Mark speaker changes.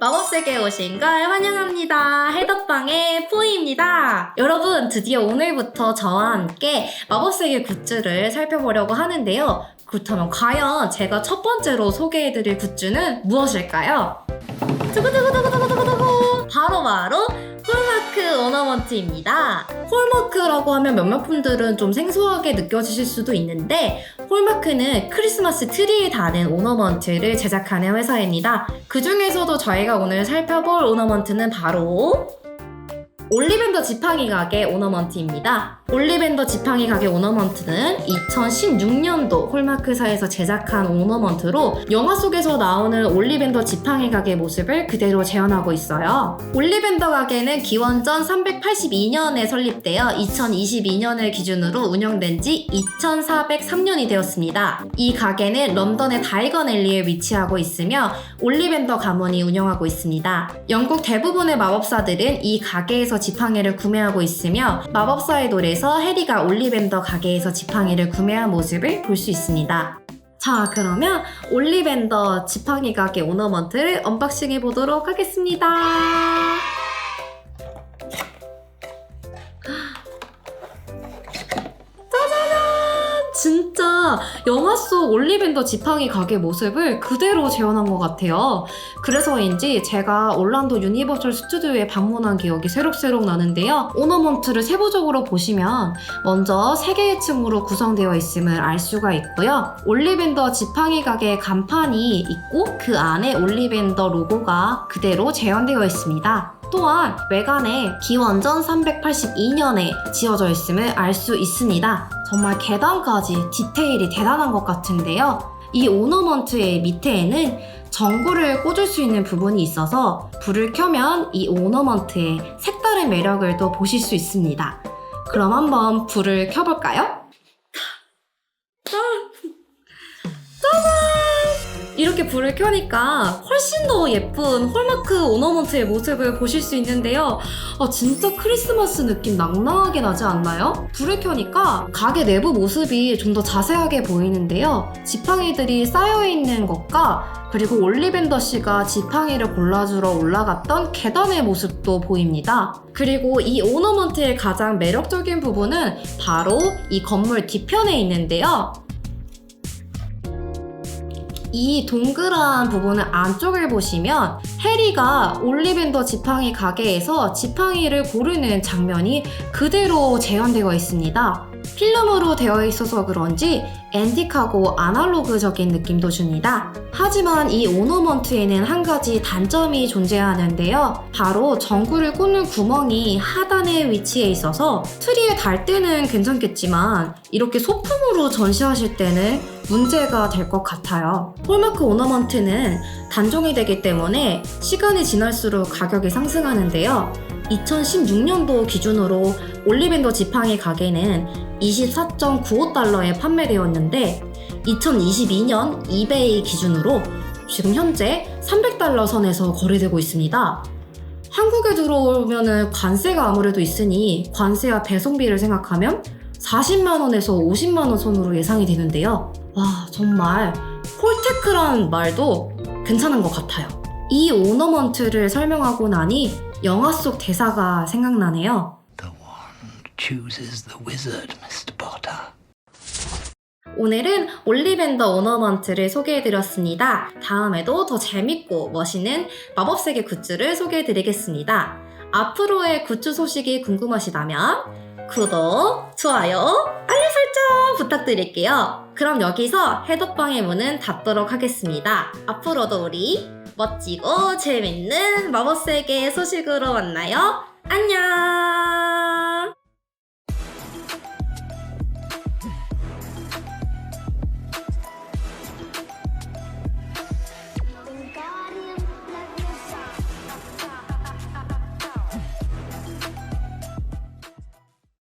Speaker 1: 마법세계에 오신 걸 환영합니다. 해덕방의 포이입니다. 여러분, 드디어 오늘부터 저와 함께 마법세계 굿즈를 살펴보려고 하는데요. 그렇다면 과연 제가 첫 번째로 소개해드릴 굿즈는 무엇일까요? 두구두구두구두구두구 바로바로 홀마크 오너먼트입니다. 홀마크라고 하면 몇몇 분들은 좀 생소하게 느껴지실 수도 있는데 홀마크는 크리스마스 트리에 다는 오너먼트를 제작하는 회사입니다. 그 중에서도 저희가 오늘 살펴볼 오너먼트는 바로 올리벤더 지팡이 가게 오너먼트입니다. 올리벤더 지팡이 가게 오너먼트는 2016년도 홀마크사에서 제작한 오너먼트로 영화 속에서 나오는 올리벤더 지팡이 가게 모습을 그대로 재현하고 있어요. 올리벤더 가게는 기원전 382년에 설립되어 2022년을 기준으로 운영된 지 2403년이 되었습니다. 이 가게는 런던의 다이건 앨리에 위치하고 있으며 올리벤더 가문이 운영하고 있습니다. 영국 대부분의 마법사들은 이 가게에서 지팡이를 구매하고 있으며 마법사의 노래 에서 해리가 올리벤더 가게에서 지팡이를 구매한 모습을 볼 수 있습니다. 자, 그러면 올리벤더 지팡이 가게 오너먼트를 언박싱 해 보도록 하겠습니다. 영화 속 올리벤더 지팡이 가게 모습을 그대로 재현한 것 같아요. 그래서인지 제가 올란도 유니버설 스튜디오에 방문한 기억이 새록새록 나는데요. 오너먼트를 세부적으로 보시면 먼저 세 개의 층으로 구성되어 있음을 알 수가 있고요. 올리벤더 지팡이 가게 간판이 있고 그 안에 올리벤더 로고가 그대로 재현되어 있습니다. 또한 외관에 기원전 382년에 지어져 있음을 알 수 있습니다. 정말 계단까지 디테일이 대단한 것 같은데요. 이 오너먼트의 밑에에는 전구를 꽂을 수 있는 부분이 있어서 불을 켜면 이 오너먼트의 색다른 매력을 또 보실 수 있습니다. 그럼 한번 불을 켜볼까요? 이렇게 불을 켜니까 훨씬 더 예쁜 홀마크 오너먼트의 모습을 보실 수 있는데요. 아, 진짜 크리스마스 느낌 낭낭하게 나지 않나요? 불을 켜니까 가게 내부 모습이 좀 더 자세하게 보이는데요. 지팡이들이 쌓여있는 것과 그리고 올리벤더 씨가 지팡이를 골라주러 올라갔던 계단의 모습도 보입니다. 그리고 이 오너먼트의 가장 매력적인 부분은 바로 이 건물 뒤편에 있는데요. 이 동그란 부분을 안쪽을 보시면 해리가 올리벤더 지팡이 가게에서 지팡이를 고르는 장면이 그대로 재현되어 있습니다. 필름으로 되어 있어서 그런지 앤틱하고 아날로그적인 느낌도 줍니다. 하지만 이 오너먼트에는 한 가지 단점이 존재하는데요. 바로 전구를 꽂는 구멍이 하단에 위치해 있어서 트리에 달 때는 괜찮겠지만 이렇게 소품으로 전시하실 때는 문제가 될 것 같아요. 홀마크 오너먼트는 단종이 되기 때문에 시간이 지날수록 가격이 상승하는데요. 2016년도 기준으로 올리벤더 지팡이 가게는 24.95달러에 판매되었는데 2022년 이베이 기준으로 지금 현재 300달러 선에서 거래되고 있습니다. 한국에 들어오면 관세가 아무래도 있으니 관세와 배송비를 생각하면 40만원에서 50만원 선으로 예상이 되는데요. 와, 정말 홀테크란 말도 괜찮은 것 같아요. 이 오너먼트를 설명하고 나니 영화 속 대사가 생각나네요.
Speaker 2: Chooses the wizard, Mr. Potter.
Speaker 1: 오늘은 올리벤더 오너먼트를 소개해드렸습니다. 다음에도 더 재밌고 멋있는 마법세계 굿즈를 소개해드리겠습니다. 앞으로의 굿즈 소식이 궁금하시다면 구독, 좋아요, 알림 설정 부탁드릴게요. 그럼 여기서 해독방의 문은 닫도록 하겠습니다. 앞으로도 우리 멋지고 재밌는 마법 세계 소식으로 만나요. 안녕!